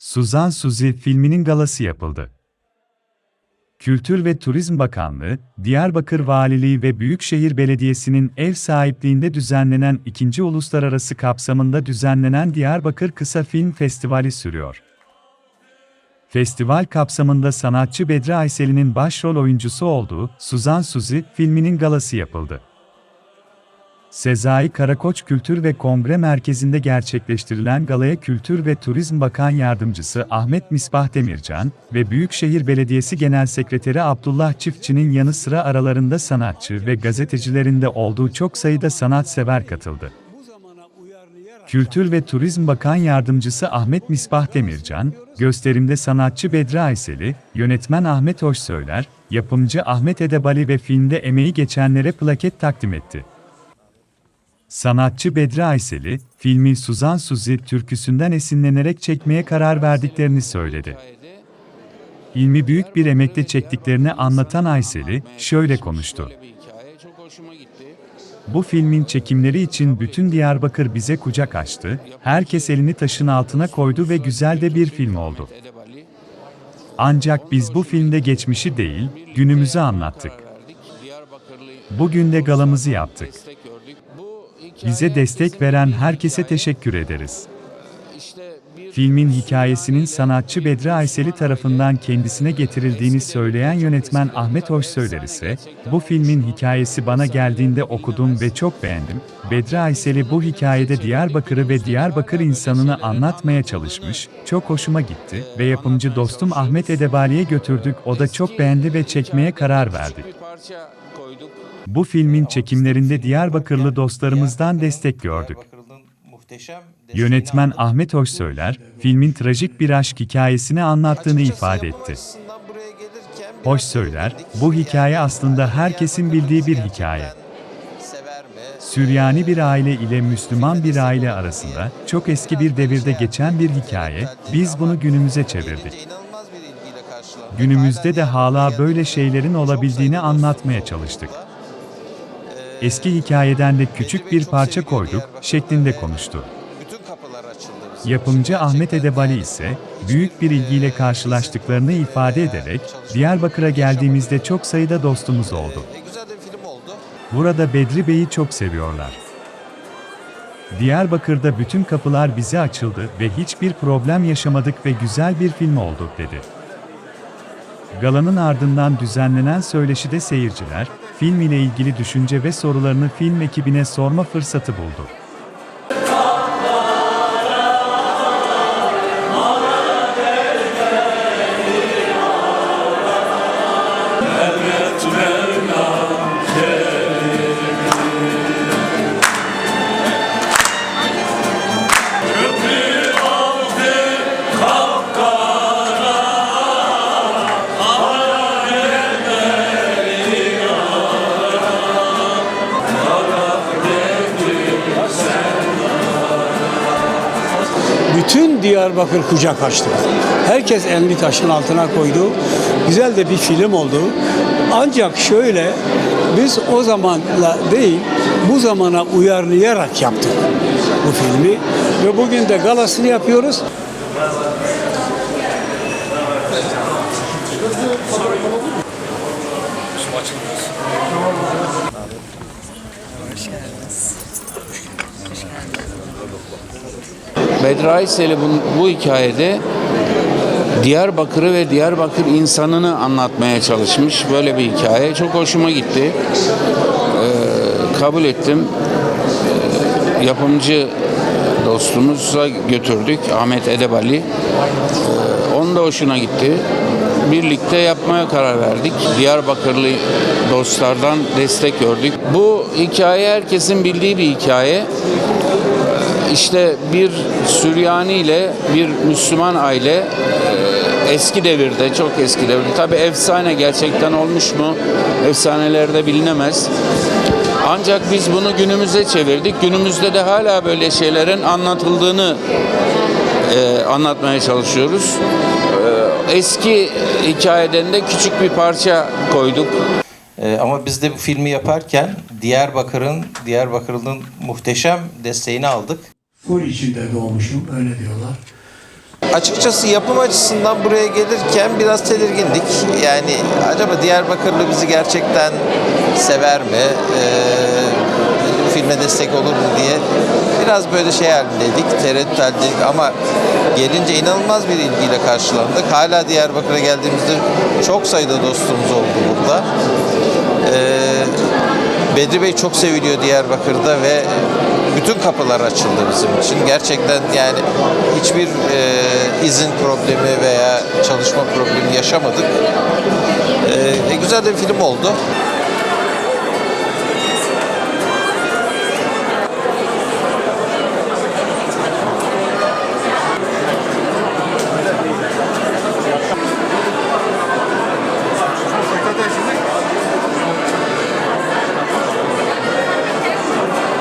Suzan Suzi filminin galası yapıldı. Kültür ve Turizm Bakanlığı, Diyarbakır Valiliği ve Büyükşehir Belediyesi'nin ev sahipliğinde düzenlenen ikinci uluslararası kapsamında düzenlenen Diyarbakır Kısa Film Festivali sürüyor. Festival kapsamında sanatçı Bedri Aysel'in başrol oyuncusu olduğu Suzan Suzi filminin galası yapıldı. Sezai Karakoç Kültür ve Kongre Merkezi'nde gerçekleştirilen galaya Kültür ve Turizm Bakan Yardımcısı Ahmet Misbah Demircan ve Büyükşehir Belediyesi Genel Sekreteri Abdullah Çiftçi'nin yanı sıra aralarında sanatçı ve gazetecilerin de olduğu çok sayıda sanatsever katıldı. Kültür ve Turizm Bakan Yardımcısı Ahmet Misbah Demircan, gösterimde sanatçı Bedri Aysel'i, yönetmen Ahmet Hoşsöyler, yapımcı Ahmet Edebali ve filmde emeği geçenlere plaket takdim etti. Sanatçı Bedri Aysel'i, filmi Suzan Suzi türküsünden esinlenerek çekmeye karar verdiklerini söyledi. İlmi büyük bir emekle çektiklerini anlatan Aysel'i şöyle konuştu. Bu filmin çekimleri için bütün Diyarbakır bize kucak açtı, herkes elini taşın altına koydu ve güzel de bir film oldu. Ancak biz bu filmde geçmişi değil, günümüzü anlattık. Bugün de galamızı yaptık. destek gördük. Bu hikaye Bize destek veren herkese teşekkür ederiz. Filmin hikayesinin sanatçı Bedri Aysel'i tarafından kendisine getirildiğini söyleyen yönetmen Ahmet Hoşsöyler ise, bu filmin hikayesi bana geldiğinde okudum ve çok beğendim. Bedri Aysel'i bu hikayede Diyarbakır'ı ve Diyarbakır insanını anlatmaya çalışmış, çok hoşuma gitti ve yapımcı dostum Ahmet Edebali'ye götürdük, o da çok beğendi ve çekmeye karar verdik. Bu filmin çekimlerinde Diyarbakırlı dostlarımızdan destek gördük. Yönetmen. Ahmet Hoşsöyler, filmin trajik bir aşk hikayesini anlattığını ifade etti. Hoşsöyler, bu hikaye aslında herkesin bildiği bir hikaye. Süryani bir aile ile Müslüman bir aile arasında çok eski bir devirde geçen bir hikaye, biz bunu günümüze çevirdik. Günümüzde de Hala böyle şeylerin olabildiğini anlatmaya çalıştık. Eski hikayeden de küçük bir parça koyduk şeklinde konuştu. Yapımcı. Ahmet Edebali ise büyük bir ilgiyle karşılaştıklarını ifade ederek Diyarbakır'a geldiğimizde çok sayıda dostumuz oldu. Burada Bedri Bey'i çok seviyorlar. Diyarbakır'da bütün kapılar bize açıldı ve hiçbir problem yaşamadık ve güzel bir film oldu, dedi. Galanın ardından düzenlenen söyleşide seyirciler, film ile ilgili düşünce ve sorularını film ekibine sorma fırsatı buldu. Diyarbakır kucak açtı. Herkes elini taşın altına koydu. Güzel de bir film oldu. Ancak şöyle biz o zamanla değil bu zamana uyarlayarak yaptık bu filmi ve bugün de galasını yapıyoruz. Bedri Aysel'i bu, bu hikayede Diyarbakır'ı ve Diyarbakır insanını anlatmaya çalışmış. Böyle bir hikaye. Çok hoşuma gitti. Ee, kabul ettim. Ee, yapımcı dostumuza götürdük. Ahmet Edebali. Ee, onun da hoşuna gitti. Birlikte yapmaya karar verdik. Diyarbakırlı dostlardan destek gördük. Bu hikaye herkesin bildiği bir hikaye. İşte bir Süryani ile bir Müslüman aile e, eski devirde, çok eski devirde. Tabi efsane gerçekten olmuş mu? Efsanelerde bilinemez. Ancak biz bunu günümüze çevirdik. Günümüzde de hala böyle şeylerin anlatıldığını e, anlatmaya çalışıyoruz. E, eski hikayeden de küçük bir parça koyduk. Ee, ama biz de bu filmi yaparken Diyarbakır'ın, Diyarbakırlı'nın muhteşem desteğini aldık. Full içinde doğmuşum öyle diyorlar. Açıkçası yapım açısından buraya gelirken biraz tedirgindik. Yani acaba Diyarbakırlı bizi gerçekten sever mi? Ee, filme destek olur mu diye biraz böyle şey halindeydik, tereddüt halindeydik ama gelince inanılmaz bir ilgiyle karşılandık. Hala Diyarbakır'a geldiğimizde çok sayıda dostumuz oldu burada. Bedri Bey çok seviliyor Diyarbakır'da ve bütün kapılar açıldı bizim için. Gerçekten yani hiçbir e, izin problemi veya çalışma problemi yaşamadık. E, güzel de bir film oldu.